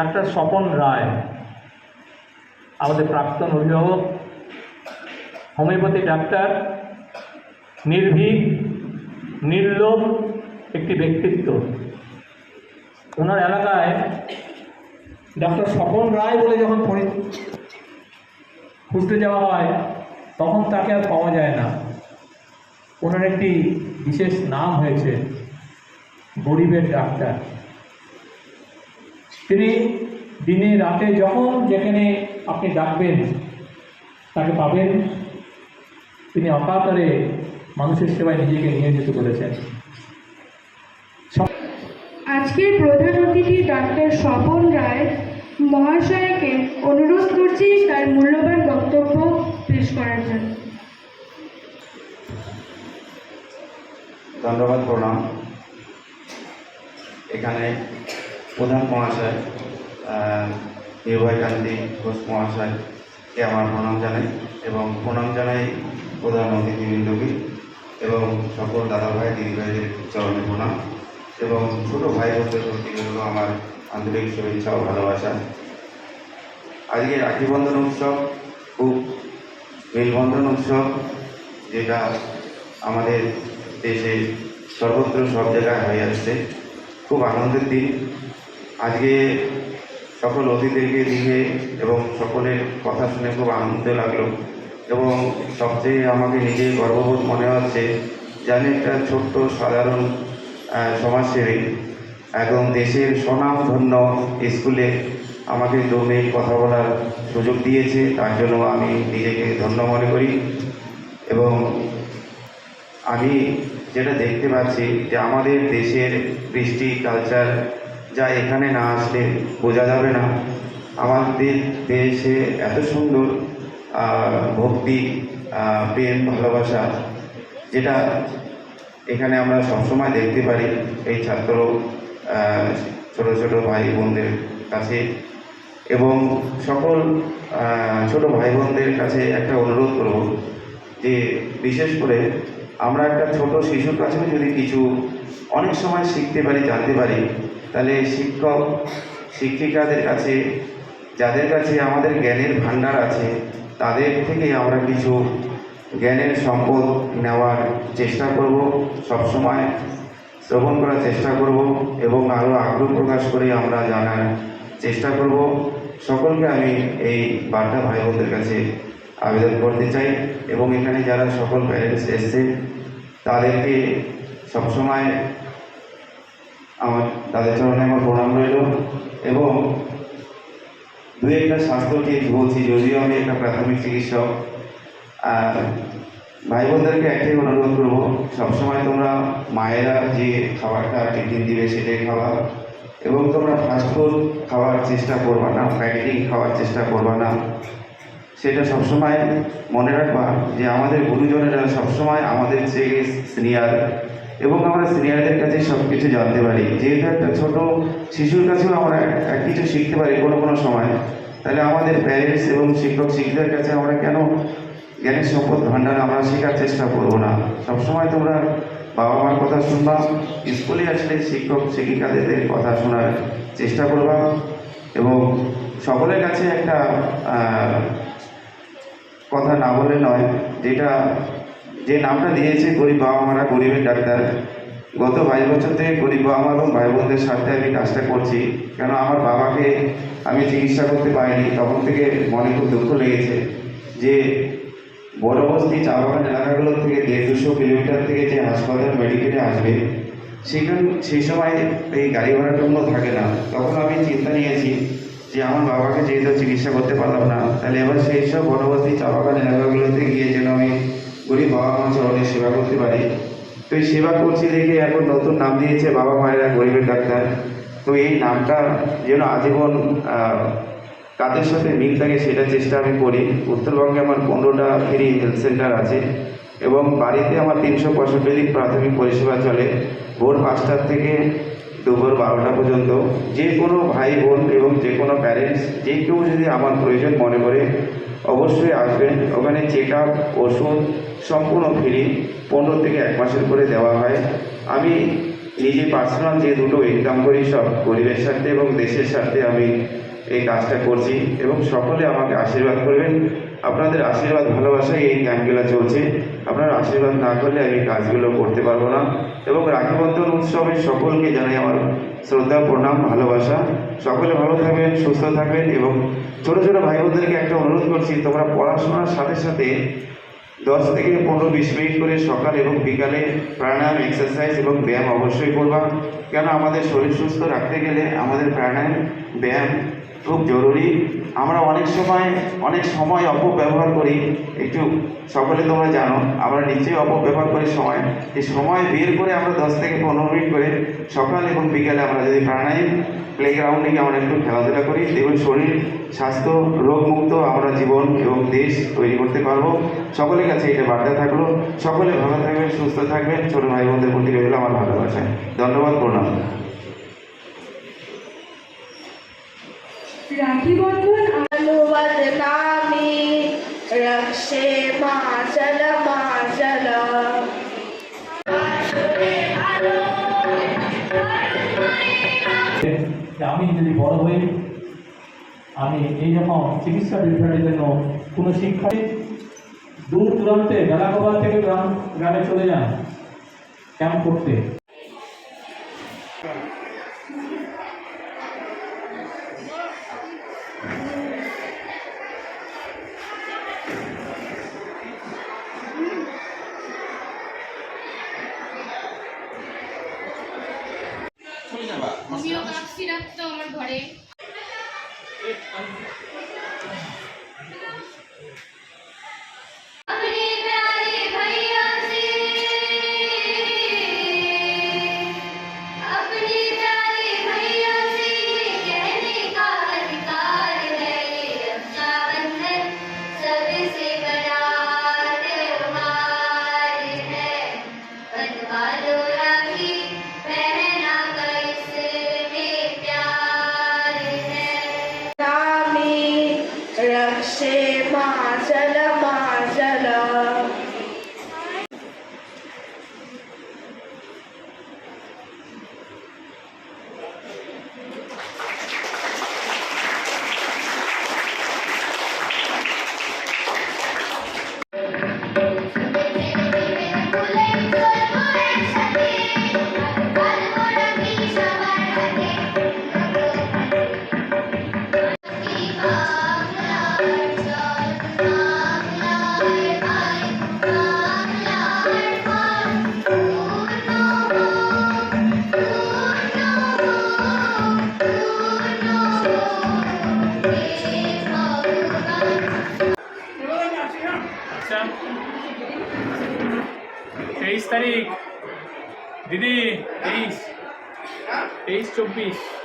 Doctor Swapan রায়, আমাদের প্রাক্তন অভিভাবক, হোমিওপ্যাথি ডাক্তার, নির্ভীক, নির্লোভ একটি ব্যক্তিত্ব। ওনার এলাকায় ডাক্তার স্বপন রায় বলে যখন পরি, খুঁজতে যাওয়া হয়, তখন তাকে আর পাওয়া যায় না। ওনার একটি বিশেষ নাম হয়েছে, গরিবের ডাক্তার। তিনি দিনে রাতে যখন যেখানে আপনি ডাকবেন তাকে পাবেন। তিনি অকাতরে মানুষের সেবায় নিজেকে নিয়োজিত করেছেন। আজকের প্রধান অতিথি ডাক্তার স্বপন রায় মহাশয়কে অনুরোধ করছি তার মূল্যবান বক্তব্য পেশ করার জন্য। ধন্যবাদ প্রণাম। এখানে প্রধান মহাশয় আহ, নির্ভয় কান্তি ঘোষ মহাশয়কে আমার প্রণাম জানাই এবং প্রণাম জানাই প্রধান অতিথিবৃন্দকে এবং সকল দাদা ভাই দিদি ভাইদের চরণে প্রণাম এবং ছোটো ভাই বোনদের প্রতি আমার আন্তরিক শুভেচ্ছা ও ভালোবাসা। আজকে রাখি বন্ধন উৎসব খুব মেলবন্ধন উৎসব যেটা আমাদের দেশে সর্বত্র সব জায়গায় হয়ে আসছে। খুব আনন্দের দিন। আজকে সকল অতিথিদেরকে দিয়ে এবং সকলের কথা শুনে খুব আনন্দ লাগল। এবং সবচেয়ে আমাকে নিজে গর্ববোধ মনে হচ্ছে যে আমি একটা ছোট্ট সাধারণ সমাজসেবী এবং দেশের স্বনামধন্য স্কুলে আমাকে জমে কথা বলার সুযোগ দিয়েছে, তার জন্য আমি নিজেকে ধন্য মনে করি। এবং আমি যেটা দেখতে পাচ্ছি যে আমাদের দেশের কৃষ্টি কালচার যা এখানে না আসলে বোঝা যাবে না। আমাদের দেশে এত সুন্দর ভক্তি প্রেম, ভালোবাসা, যেটা এখানে আমরা সবসময় দেখতে পারি এই ছাত্র ছোট ছোট ভাই বোনদের কাছে। এবং সকল ছোট ভাই বোনদের কাছে একটা অনুরোধ করব যে, বিশেষ করে আমরা একটা ছোট শিশুর কাছেও যদি কিছু অনেক সময় শিখতে পারি, জানতে পারি তাহলে শিক্ষক, শিক্ষিকাদের কাছে, যাদের কাছে আমাদের জ্ঞানের ভাণ্ডার আছে, তাদের থেকে আমরা কিছু জ্ঞানের সম্পদ নেওয়ার চেষ্টা করব, সবসময় শ্রবণ করার চেষ্টা করব এবং আরও আগ্রহ প্রকাশ করে আমরা জানার চেষ্টা করব। সকলকে আমি এই বার্তা ভাই বোনদের কাছে আবেদন করতে চাই এবং এখানে যারা সকল প্যারেন্টস এসছে তাদেরকে সবসময় আমার, তাদের চরণে আমার প্রণাম রইল। এবং দু একটা স্বাস্থ্য টিপস বলছি, যদিও আমি একটা প্রাথমিক চিকিৎসক। আর ভাই বোনদেরকে একটাই অনুরোধ করব, সবসময় তোমরা মায়েরা যে খাবারটা টিফিন দিবে সেটাই খাওয়া। এবং তোমরা ফাস্টফুড খাওয়ার চেষ্টা করবা না প্যাকেটিং খাওয়ার চেষ্টা করবা না। সেটা সবসময় মনে রাখবা যে আমাদের গুরুজনেরা সবসময় আমাদের চেয়ে সিনিয়র এবং আমরা সিনিয়রদের কাছে সব কিছু জানতে পারি। যেহেতু একটা ছোট শিশুর কাছেও আমরা এক কিছু শিখতে পারি কোনো কোনো সময়, তাহলে আমাদের প্যারেন্টস এবং শিক্ষক, শিক্ষিকার কাছে আমরা কেন জ্ঞানের সম্পদ ভাণ্ডার আমরা শেখার চেষ্টা করব না? সবসময় তোমরা বাবা মার কথা শুনবা, স্কুলে আসলে শিক্ষক, শিক্ষিকাদের কথা শোনার চেষ্টা করবা এবং সকলের কাছে একটা কথা না বলে নয়, যেটা যে নামটা দিয়েছে গরিব বাবা মারা, গরিবের ডাক্তার। গত বাইশ বছর থেকে গরিব বাবা মা এবং ভাই বোনদের সাথে আমি কাজটা করছি। কেন আমার বাবাকে আমি চিকিৎসা করতে পারিনি, তখন থেকে মনে খুব দুঃখ লেগেছে যে বড় বস্তি চা বাগান এলাকাগুলো থেকে দেড় দুশো কিলোমিটার থেকে যে হাসপাতাল মেডিকেলে আসবে, সেখান সেই সময় এই গাড়ি ভাড়াটুকুও থাকে না। তখন আমি চিন্তা নিয়েছি যে আমার বাবাকে যেহেতু চিকিৎসা করতে পারলাম না, তাহলে এবার সেই সব বনবর্তী চা বাগান এলাকাগুলোতে গিয়ে যেন আমি গরিব বাবা মা চরণে সেবা করতে পারি। তো এই সেবা করছি দেখে এখন নতুন নাম দিয়েছে বাবা মায়েরা গরিবের ডাক্তার। তো এই নামটা যেন আজীবন কাদের সাথে মিল থাকে সেটা চেষ্টা আমি করি। উত্তরবঙ্গে আমার পনেরোটা ফ্রি হেলথ সেন্টার আছে এবং বাড়িতে আমার তিনশো পঁয়ষট্টি প্রাথমিক পরিষেবা চলে। ভোর পাঁচটার থেকে দুপুর বারোটা পর্যন্ত। যে কোনো ভাই বোন এবং যে কোনো প্যারেন্টস যে কেউ যদি আমার প্রয়োজন মনে করে অবশ্যই আসবেন। ওখানে চেক আপ ওষুধ সম্পূর্ণ ফ্রি পনেরো থেকে এক মাসের করে দেওয়া হয়। আমি নিজে পার্সোনাল যে দুটো ইনকাম করি, সব পরিবেশের স্বার্থে এবং দেশের স্বার্থে আমি এই কাজটা করছি এবং সকলে আমাকে আশীর্বাদ করবেন। আপনাদের আশীর্বাদ, ভালোবাসায় এই ক্যাম্পগুলো চলছে। আপনারা আশীর্বাদ না করলে আমি কাজগুলো করতে পারব না। এবং রাখি বন্ধন উৎসবে সকলকে জানাই আমার শ্রদ্ধা, প্রণাম, ভালোবাসা। সকলে ভালো থাকবেন, সুস্থ থাকবেন এবং ছোটো ছোটো ভাই বোনদেরকে একটা অনুরোধ করছি, তোমরা পড়াশোনার সাথে সাথে দশ থেকে পনেরো, বিশ মিনিট করে সকাল এবং বিকালে প্রাণায়াম এক্সারসাইজ এবং ব্যায়াম অবশ্যই করবা। কেন? আমাদের শরীর সুস্থ রাখতে গেলে আমাদের প্রাণায়াম, ব্যায়াম খুব জরুরি। আমরা অনেক সময় অনেক সময় অপব্যবহার করি। একটু সকলে তোমরা জানো, আমরা নিশ্চয়ই অপব্যবহার করি সময়। এই সময় বের করে আমরা দশ থেকে পনেরো মিনিট করে সকাল এবং বিকালে আমরা যদি প্রাণায়াম প্লেগ্রাউন্ডে গিয়ে আমরা একটু খেলাধুলা করি এবং শরীর, স্বাস্থ্য, রোগমুক্ত আমরা জীবন এবং দেশ তৈরি করতে পারব। সকলের কাছে এটা বার্তা থাকল। সকলে ভালো থাকবেন, সুস্থ থাকবেন। ছোটো ভাই বোনদের প্রতি রইল আমার ভালোবাসা। ধন্যবাদ, প্রণাম। রাখি বন্ধন অনুবাদ নামি রক্ষে মাচল মাচল আমি যদি বড় হই আমি এই রকম চিকিৎসা বিভ্রাটের জন্য কোনো শিক্ষায় দূর দূরান্তে বেলাগোবার থেকে গ্রাম গ্রামে চলে যান। ক্যাম্প করতে। আমার ঘরে। रक्षे माचल তেইশ তারিখ। দিদি তেইশ। তেইশ চব্বিশ।